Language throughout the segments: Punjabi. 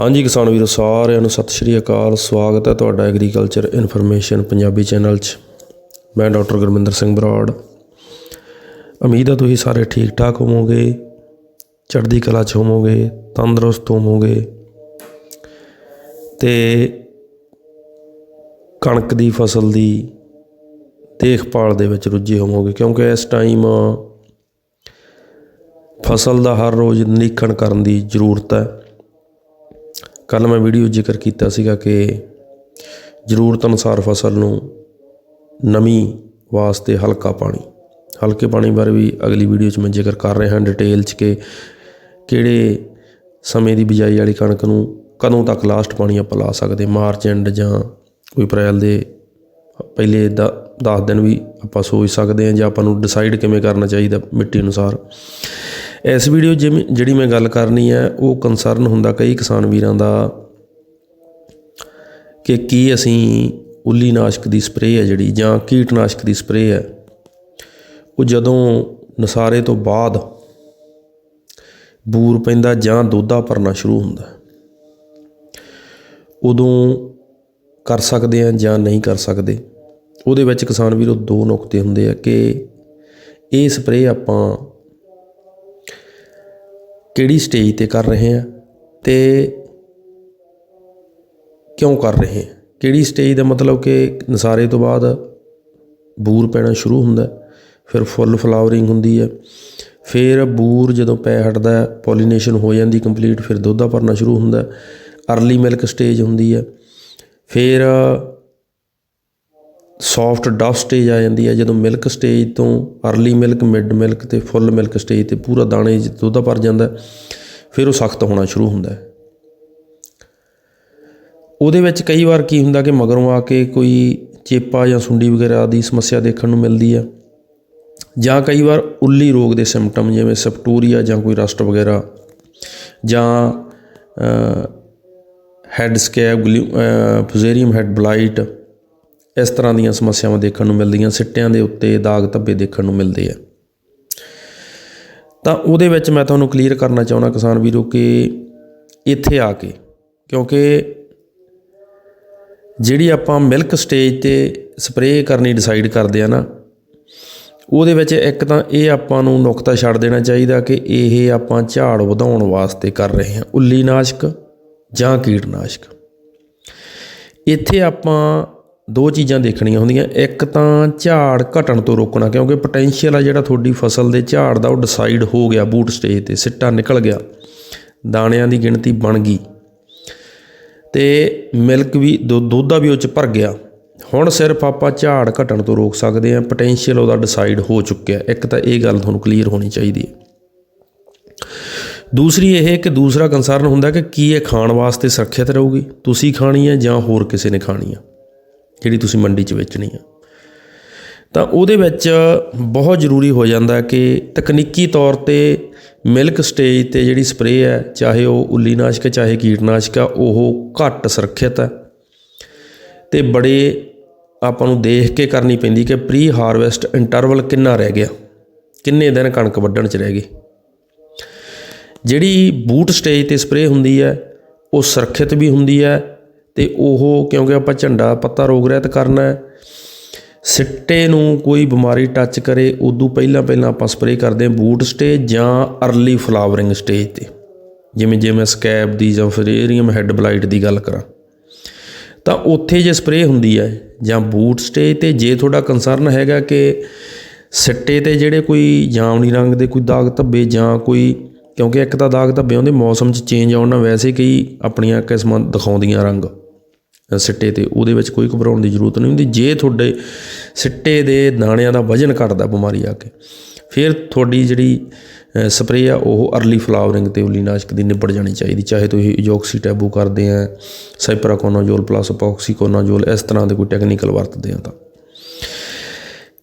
ਹਾਂਜੀ ਕਿਸਾਨ ਵੀਰੋ, ਸਾਰਿਆਂ ਨੂੰ ਸਤਿ ਸ਼੍ਰੀ ਅਕਾਲ। ਸਵਾਗਤ ਹੈ ਤੁਹਾਡਾ ਐਗਰੀਕਲਚਰ ਇਨਫੋਰਮੇਸ਼ਨ ਪੰਜਾਬੀ ਚੈਨਲ 'ਚ। ਮੈਂ ਡਾਕਟਰ ਗੁਰਮਿੰਦਰ ਸਿੰਘ ਬਰਾੜ। ਉਮੀਦ ਹੈ ਤੁਸੀਂ ਸਾਰੇ ਠੀਕ ਠਾਕ ਹੋਵੋਗੇ, ਚੜ੍ਹਦੀ ਕਲਾ 'ਚ ਹੋਵੋਗੇ, ਤੰਦਰੁਸਤ ਹੋਵੋਗੇ। ਤੇ ਕਣਕ ਦੀ ਫਸਲ ਦੀ ਦੇਖਭਾਲ ਦੇ ਵਿੱਚ ਰੁੱਝੇ ਹੋਵੋਗੇ, ਕਿਉਂਕਿ ਇਸ ਟਾਈਮ ਫਸਲ ਦਾ ਹਰ ਰੋਜ਼ ਨਿਰੀਖਣ ਕਰਨ ਦੀ ਜ਼ਰੂਰਤ ਹੈ। ਕੱਲ ਮੈਂ ਵੀਡੀਓ ਜ਼ਿਕਰ ਕੀਤਾ ਸੀਗਾ ਕਿ ਜ਼ਰੂਰਤ ਅਨੁਸਾਰ ਫਸਲ ਨੂੰ ਨਮੀ ਵਾਸਤੇ ਹਲਕਾ ਪਾਣੀ, ਹਲਕੇ ਪਾਣੀ ਬਾਰੇ ਵੀ ਅਗਲੀ ਵੀਡੀਓ 'ਚ ਮੈਂ ਜ਼ਿਕਰ ਕਰ ਰਿਹਾ ਹਾਂ ਡਿਟੇਲ 'ਚ ਕਿ ਕਿਹੜੇ ਸਮੇਂ ਦੀ ਬਿਜਾਈ ਵਾਲੀ ਕਣਕ ਨੂੰ ਕਦੋਂ ਤੱਕ ਲਾਸਟ ਪਾਣੀ ਆਪਾਂ ਲਾ ਸਕਦੇ, ਮਾਰਚ ਐਂਡ ਜਾਂ ਕੋਈ ਅਪ੍ਰੈਲ ਦੇ ਪਹਿਲੇ 10 ਦਿਨ ਵੀ ਆਪਾਂ ਸੋਚ ਸਕਦੇ ਹਾਂ ਜਾਂ ਆਪਾਂ ਨੂੰ ਡਿਸਾਈਡ ਕਿਵੇਂ ਕਰਨਾ ਚਾਹੀਦਾ ਮਿੱਟੀ ਅਨੁਸਾਰ। ਇਸ ਵੀਡੀਓ ਜਿਵੇਂ ਜਿਹੜੀ ਮੈਂ ਗੱਲ ਕਰਨੀ ਹੈ, ਉਹ ਕੰਸਰਨ ਹੁੰਦਾ ਕਈ ਕਿਸਾਨ ਵੀਰਾਂ ਦਾ ਕਿ ਕੀ ਅਸੀਂ ਉੱਲੀ ਨਾਸ਼ਕ ਦੀ ਸਪਰੇਅ ਹੈ ਜਿਹੜੀ ਜਾਂ ਕੀਟਨਾਸ਼ਕ ਦੀ ਸਪਰੇਅ ਹੈ, ਉਹ ਜਦੋਂ ਨਸਾਰੇ ਤੋਂ ਬਾਅਦ ਬੂਰ ਪੈਂਦਾ ਜਾਂ ਦੋਧਾ ਭਰਨਾ ਸ਼ੁਰੂ ਹੁੰਦਾ ਉਦੋਂ ਕਰ ਸਕਦੇ ਆ ਜਾਂ ਨਹੀਂ ਕਰ ਸਕਦੇ। ਉਹਦੇ ਵਿੱਚ ਕਿਸਾਨ ਵੀਰੋ ਦੋ ਨੁਕਤੇ ਹੁੰਦੇ ਆ ਕਿ ਇਹ ਸਪਰੇਅ ਆਪਾਂ ਕਿਹੜੀ ਸਟੇਜ ਤੇ ਕਰ ਰਹੇ ਹਾਂ ਤੇ ਕਿਉਂ ਕਰ ਰਹੇ ਹਾਂ? ਕਿਹੜੀ ਸਟੇਜ ਦਾ ਮਤਲਬ ਕਿ ਨਸਾਰੇ ਤੋਂ ਬਾਅਦ ਬੂਰ ਪੈਣਾ ਸ਼ੁਰੂ ਹੁੰਦਾ ਫਿਰ ਫੁੱਲ ਫਲਾਵਰਿੰਗ ਹੁੰਦੀ ਹੈ, ਫਿਰ ਬੂਰ ਜਦੋਂ ਪੈ ਹਟਦਾ ਪੋਲੀਨੇਸ਼ਨ ਹੋ ਜਾਂਦੀ ਕੰਪਲੀਟ ਫਿਰ ਦੋਧਾ ਭਰਨਾ ਸ਼ੁਰੂ ਹੁੰਦਾ ਅਰਲੀ ਮਿਲਕ ਸਟੇਜ ਹੁੰਦੀ ਹੈ, ਫਿਰ ਸੌਫਟ ਡਫ ਸਟੇਜ ਆ ਜਾਂਦੀ ਹੈ। ਜਦੋਂ ਮਿਲਕ ਸਟੇਜ ਤੋਂ ਅਰਲੀ ਮਿਲਕ ਮਿਡ ਮਿਲਕ ਤੇ ਫੁੱਲ ਮਿਲਕ ਸਟੇਜ ਤੇ ਪੂਰਾ ਦਾਣੇ ਦੁੱਧ ਭਰ ਜਾਂਦਾ ਫਿਰ ਉਹ ਸਖਤ ਹੋਣਾ ਸ਼ੁਰੂ ਹੁੰਦਾ ਹੈ। ਉਹਦੇ ਵਿੱਚ ਕਈ ਵਾਰ ਕੀ ਹੁੰਦਾ ਕਿ ਮਗਰੋਂ ਆ ਕੇ ਕੋਈ ਚੇਪਾ ਜਾਂ ਸੁੰਡੀ ਵਗੈਰਾ ਦੀ ਸਮੱਸਿਆ ਦੇਖਣ ਨੂੰ ਮਿਲਦੀ ਹੈ, ਜਾਂ ਕਈ ਵਾਰ ਉੱਲੀ ਰੋਗ ਦੇ ਸਿੰਪਟਮ ਜਿਵੇਂ ਸਪਟੂਰੀਆ ਜਾਂ ਕੋਈ ਰਸਟ ਵਗੈਰਾ, ਜਾਂ head scab fusarium head blight ਇਸ ਤਰ੍ਹਾਂ ਦੀਆਂ ਸਮੱਸਿਆਵਾਂ ਦੇਖਣ ਨੂੰ ਮਿਲਦੀਆਂ, ਸਿੱਟਿਆਂ ਦੇ ਉੱਤੇ ਦਾਗ ਧੱਬੇ ਦੇਖਣ ਨੂੰ ਮਿਲਦੇ ਆ। ਤਾਂ ਉਹਦੇ ਵਿੱਚ ਮੈਂ ਤੁਹਾਨੂੰ ਕਲੀਅਰ ਕਰਨਾ ਚਾਹੁੰਦਾ ਕਿਸਾਨ ਵੀਰੋ ਕਿ ਇੱਥੇ ਆ ਕੇ, ਕਿਉਂਕਿ ਜਿਹੜੀ ਆਪਾਂ ਮਿਲਕ ਸਟੇਜ ਤੇ ਸਪਰੇਅ ਕਰਨੀ ਡਿਸਾਈਡ ਕਰਦੇ ਆ ਨਾ, ਉਹਦੇ ਵਿੱਚ ਇੱਕ ਤਾਂ ਇਹ ਆਪਾਂ ਨੂੰ ਨੁਕਤਾ ਛੱਡ ਦੇਣਾ ਚਾਹੀਦਾ ਕਿ ਇਹ ਆਪਾਂ ਝਾੜ ਵਧਾਉਣ ਵਾਸਤੇ ਕਰ ਰਹੇ ਹਾਂ। ਉੱਲੀ ਨਾਸ਼ਕ ਜਾਂ ਕੀਟਨਾਸ਼ਕ। ਇੱਥੇ ਆਪਾਂ ਦੋ ਚੀਜ਼ਾਂ ਦੇਖਣੀਆਂ ਹੁੰਦੀਆਂ। ਇੱਕ ਤਾਂ ਝਾੜ ਘਟਣ ਤੋਂ ਰੋਕਣਾ, ਕਿਉਂਕਿ ਪੋਟੈਂਸ਼ੀਅਲ ਆ ਜਿਹੜਾ ਤੁਹਾਡੀ ਫਸਲ ਦੇ ਝਾੜ ਦਾ, ਉਹ ਡਿਸਾਈਡ ਹੋ ਗਿਆ ਬੂਟ ਸਟੇਜ ਤੇ ਸਿੱਟਾ ਨਿਕਲ ਗਿਆ। ਦਾਣਿਆਂ ਦੀ ਗਿਣਤੀ ਬਣ ਗਈ। ਤੇ ਮਿਲਕ ਵੀ ਦੁੱਧ ਦਾ ਵੀ ਉਹ ਚ ਭਰ ਗਿਆ। ਹੁਣ ਸਿਰਫ ਆਪਾਂ ਝਾੜ ਘਟਣ ਤੋਂ ਰੋਕ ਸਕਦੇ ਹਾਂ ਪੋਟੈਂਸ਼ੀਅਲ ਉਹਦਾ ਡਿਸਾਈਡ ਹੋ ਚੁੱਕਿਆ। ਇੱਕ ਤਾਂ ਇਹ ਗੱਲ ਤੁਹਾਨੂੰ ਕਲੀਅਰ ਹੋਣੀ ਚਾਹੀਦੀ ਹੈ। ਦੂਸਰੀ ਇਹ ਕਿ ਦੂਸਰਾ ਕੰਸਰਨ ਹੁੰਦਾ ਕਿ ਕੀ ਇਹ ਖਾਣ ਵਾਸਤੇ ਸੁਰੱਖਿਅਤ ਰਹੂਗੀ? ਤੁਸੀਂ ਖਾਣੀ ਹੈ ਜਾਂ ਹੋਰ ਕਿਸੇ ਨੇ ਖਾਣੀ ਹੈ? ਜਿਹੜੀ ਤੁਸੀਂ ਮੰਡੀ 'ਚ ਵੇਚਣੀ ਆ। ਤਾਂ ਉਹਦੇ ਵਿੱਚ ਬਹੁਤ ਜ਼ਰੂਰੀ ਹੋ ਜਾਂਦਾ ਕਿ ਤਕਨੀਕੀ ਤੌਰ ਤੇ ਮਿਲਕ ਸਟੇਜ ਤੇ ਜਿਹੜੀ ਸਪਰੇਅ ਹੈ, ਚਾਹੇ ਉਹ ਉੱਲੀਨਾਸ਼ਕ ਚਾਹੇ ਕੀਟਨਾਸ਼ਕ ਆ ਉਹ ਘੱਟ ਸੁਰੱਖਿਅਤ ਹੈ। ਤੇ ਬੜੇ ਆਪਾਂ ਨੂੰ ਦੇਖ ਕੇ ਕਰਨੀ ਪੈਂਦੀ ਕਿ ਪ੍ਰੀ ਹਾਰਵੈਸਟ ਇੰਟਰਵਲ ਕਿੰਨਾ ਰਹਿ ਗਿਆ, ਕਿੰਨੇ ਦਿਨ ਕਣਕ ਵੱਢਣ 'ਚ ਰਹਿ ਗਈ। ਜਿਹੜੀ ਬੂਟ ਸਟੇਜ ਤੇ ਸਪਰੇਅ ਹੁੰਦੀ ਹੈ, ਉਹ ਸੁਰੱਖਿਅਤ ਵੀ ਹੁੰਦੀ ਹੈ ਤੇ ਉਹ ਕਿਉਂਕਿ ਆਪਾਂ ਝੰਡਾ ਪੱਤਾ ਰੋਗ ਰਹਿਤ ਕਰਨਾ ਹੈ, ਸਿੱਟੇ ਨੂੰ ਕੋਈ ਬਿਮਾਰੀ ਟੱਚ ਕਰੇ, ਉਦੋਂ ਪਹਿਲਾਂ ਪਹਿਲਾਂ ਆਪਾਂ ਸਪਰੇਅ ਕਰਦੇ ਹਾਂ ਬੂਟ ਸਟੇਜ ਜਾਂ ਅਰਲੀ ਫਲਾਵਰਿੰਗ ਸਟੇਜ ਤੇ। ਜਿਵੇਂ ਜੇ ਮੈਂ ਸਕੈਬ ਦੀ ਜਾਂ ਫਰੇਰੀਅਮ ਹੈਡ ਬਲਾਈਟ ਦੀ ਗੱਲ ਕਰਾਂ, ਤਾਂ ਉੱਥੇ ਜੇ ਸਪਰੇਅ ਹੁੰਦੀ ਹੈ ਜਾਂ ਬੂਟ ਸਟੇਜ ਤੇ ਜੇ ਤੁਹਾਡਾ ਕੰਸਰਨ ਹੈਗਾ ਕਿ ਸਿੱਟੇ ਤੇ ਜਿਹੜੇ ਕੋਈ ਜਾਮਨੀ ਰੰਗ ਦੇ ਕੋਈ ਦਾਗ ਧੱਬੇ ਜਾਂ ਕੋਈ, ਕਿਉਂਕਿ ਇੱਕ ਤਾਂ ਦਾਗ ਧੱਬੇ ਆਉਂਦੇ ਮੌਸਮ 'ਚ ਚੇਂਜ ਆਉਣ ਨਾਲ ਵੈਸੇ ਕਈ ਆਪਣੀਆਂ ਕਿਸਮਾਂ ਦਿਖਾਉਂਦੀਆਂ ਰੰਗ। ਸਿੱਟੇ ਤੇ ਉਹਦੇ ਵਿੱਚ ਕੋਈ ਘਬਰਾਉਣ ਦੀ ਜ਼ਰੂਰਤ ਨਹੀਂ ਹੁੰਦੀ। ਜੇ ਤੁਹਾਡੇ ਸਿੱਟੇ ਦੇ ਦਾਣਿਆਂ ਦਾ ਵਜਨ ਘਟਦਾ ਬਿਮਾਰੀ ਆ ਕੇ, ਫਿਰ ਤੁਹਾਡੀ ਜਿਹੜੀ ਸਪਰੇਅ ਆ, ਉਹ ਅਰਲੀ ਫਲਾਵਰਿੰਗ ਤੇ ਉਲੀਨਾਸ਼ਕ ਦੀ ਨਿਬੜ ਜਾਣੀ ਚਾਹੀਦੀ। ਚਾਹੇ ਤੁਸੀਂ ਇਜੋਕਸੀ ਟੈਬੂ ਕਰਦੇ ਆ ਸਾਈਪਰਾਕੋਨਾਜੋਲ ਪਲੱਸ ਅਪੋਕਸੀਕੋਨਾਜੋਲ ਇਸ ਤਰ੍ਹਾਂ ਦੇ ਕੋਈ ਟੈਕਨੀਕਲ ਵਰਤਦੇ ਆ ਤਾਂ।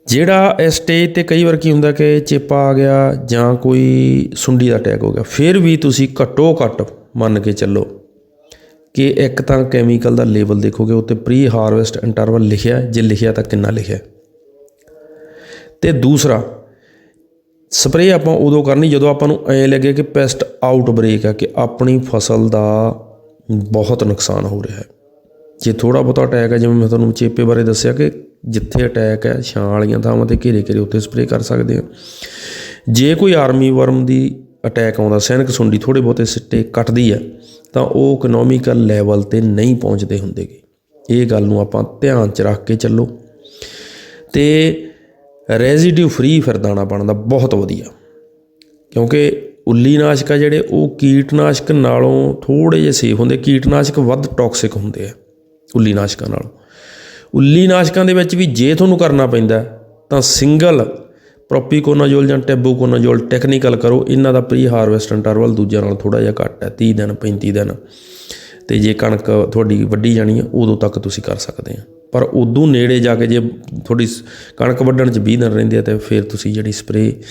ਜਿਹੜਾ ਇਸ ਸਟੇਜ ਤੇ ਕਈ ਵਾਰ ਕੀ ਹੁੰਦਾ ਕਿ ਚੇਪਾ ਆ ਗਿਆ ਜਾਂ ਕੋਈ ਸੁੰਡੀ ਦਾ ਅਟੈਕ ਹੋ ਗਿਆ, ਫਿਰ ਵੀ ਤੁਸੀਂ ਘੱਟੋ ਘੱਟ ਮੰਨ ਕੇ ਚੱਲੋ ਕਿ ਇੱਕ ਤਾਂ ਕੈਮੀਕਲ ਦਾ ਲੇਬਲ ਦੇਖੋਗੇ ਉੱਤੇ ਪ੍ਰੀ ਹਾਰਵੈਸਟ ਇੰਟਰਵਲ ਲਿਖਿਆ ਜੇ ਲਿਖਿਆ ਤਾਂ ਕਿੰਨਾ ਲਿਖਿਆ ਤੇ ਦੂਸਰਾ ਸਪਰੇਅ ਆਪਾਂ ਉਦੋਂ ਕਰਨੀ ਜਦੋਂ ਆਪਾਂ ਨੂੰ ਐ ਲੱਗੇ ਕਿ ਪੈਸਟ ਆਊਟਬ੍ਰੇਕ ਹੈ, ਕਿ ਆਪਣੀ ਫਸਲ ਦਾ ਬਹੁਤ ਨੁਕਸਾਨ ਹੋ ਰਿਹਾ ਹੈ। ਜੇ ਥੋੜਾ ਬਹੁਤਾ ਅਟੈਕ ਹੈ, ਜਿਵੇਂ ਮੈਂ ਤੁਹਾਨੂੰ ਚੇਪੇ ਬਾਰੇ ਦੱਸਿਆ ਕਿ ਜਿੱਥੇ ਅਟੈਕ ਹੈ, ਛਾਂ ਵਾਲੀਆਂ ਥਾਵਾਂ ਤੇ ਘੇਰੇ ਘੇਰੇ ਉੱਤੇ ਸਪਰੇਅ ਕਰ ਸਕਦੇ ਆ ਜੇ ਕੋਈ ਆਰਮੀ ਵਰਮ ਦੀ ਅਟੈਕ ਆਉਂਦਾ, ਸੈਨਿਕ ਸੁੰਡੀ ਥੋੜੇ ਬਹੁਤੇ ਸਿੱਟੇ, ਕੱਟਦੀ ਹੈ ਤਾਂ ਉਹ ਇਕਨੋਮਿਕਲ ਲੈਵਲ ਤੇ ਨਹੀਂ ਪਹੁੰਚਦੇ ਹੁੰਦੇਗੇ। ਇਹ ਗੱਲ ਨੂੰ ਆਪਾਂ ਧਿਆਨ 'ਚ ਰੱਖ ਕੇ ਚੱਲੋ। ਤੇ ਰੈਜ਼ੀਡਿਊ ਫ੍ਰੀ ਫਿਰ ਦਾਣਾ ਬਣਦਾ ਬਹੁਤ ਵਧੀਆ। ਕਿਉਂਕਿ ਉੱਲੀ ਨਾਸ਼ਕ ਆ ਜਿਹੜੇ, ਉਹ ਕੀਟਨਾਸ਼ਕ ਨਾਲੋਂ ਥੋੜੇ ਜਿਹੇ ਸੇਫ ਹੁੰਦੇ, ਕੀਟਨਾਸ਼ਕ ਵੱਧ ਟੌਕਸਿਕ ਹੁੰਦੇ ਆ ਉੱਲੀ ਨਾਸ਼ਕਾਂ ਨਾਲੋਂ। ਉੱਲੀ ਨਾਸ਼ਕਾਂ ਦੇ ਵਿੱਚ ਵੀ ਜੇ ਤੁਹਾਨੂੰ ਕਰਨਾ ਪੈਂਦਾ, ਤਾਂ ਸਿੰਗਲ ਪ੍ਰੋਪੀਕੋਨਾਜੋਲ ਜਾਂ ਟੈਬੂਕੋਨਾਜੋਲ ਟੈਕਨੀਕਲ ਕਰੋ, ਇਹਨਾਂ ਦਾ ਪ੍ਰੀ ਹਾਰਵੈਸਟ ਇੰਟਰਵਲ ਦੂਜਿਆਂ ਨਾਲ ਥੋੜਾ ਜਿਹਾ ਘੱਟ ਹੈ 30 ਦਿਨ 35 ਦਿਨ। ਤੇ ਜੇ ਕਣਕ ਤੁਹਾਡੀ ਵੱਢੀ ਜਾਣੀ ਹੈ, ਉਦੋਂ ਤੱਕ ਤੁਸੀਂ ਕਰ ਸਕਦੇ ਆ। ਪਰ ਉਦੋਂ ਨੇੜੇ ਜਾ ਕੇ ਜੇ ਤੁਹਾਡੀ ਕਣਕ ਵੱਢਣ 'ਚ 20 ਦਿਨ ਰਹਿੰਦੇ ਆ, ਤੇ ਫਿਰ ਤੁਸੀਂ ਜਿਹੜੀ ਸਪਰੇ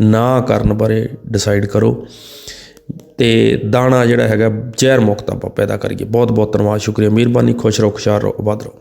ਨਾ ਕਰਨ ਬਾਰੇ ਡਿਸਾਈਡ ਕਰੋ। ਤੇ ਦਾਣਾ ਜਿਹੜਾ ਹੈਗਾ, ਜ਼ਹਿਰ ਮੁਕਤ ਆਪਾਂ ਪੈਦਾ ਕਰੀਏ। ਬਹੁਤ ਬਹੁਤ ਧੰਨਵਾਦ, ਸ਼ੁਕਰੀਆ। ਮਿਹਰਬਾਨੀ, ਖੁਸ਼ ਰਹੋ, ਖੁਸ਼ਹਾਲ ਰਹੋ ਆਬਾਦ ਰਹੋ।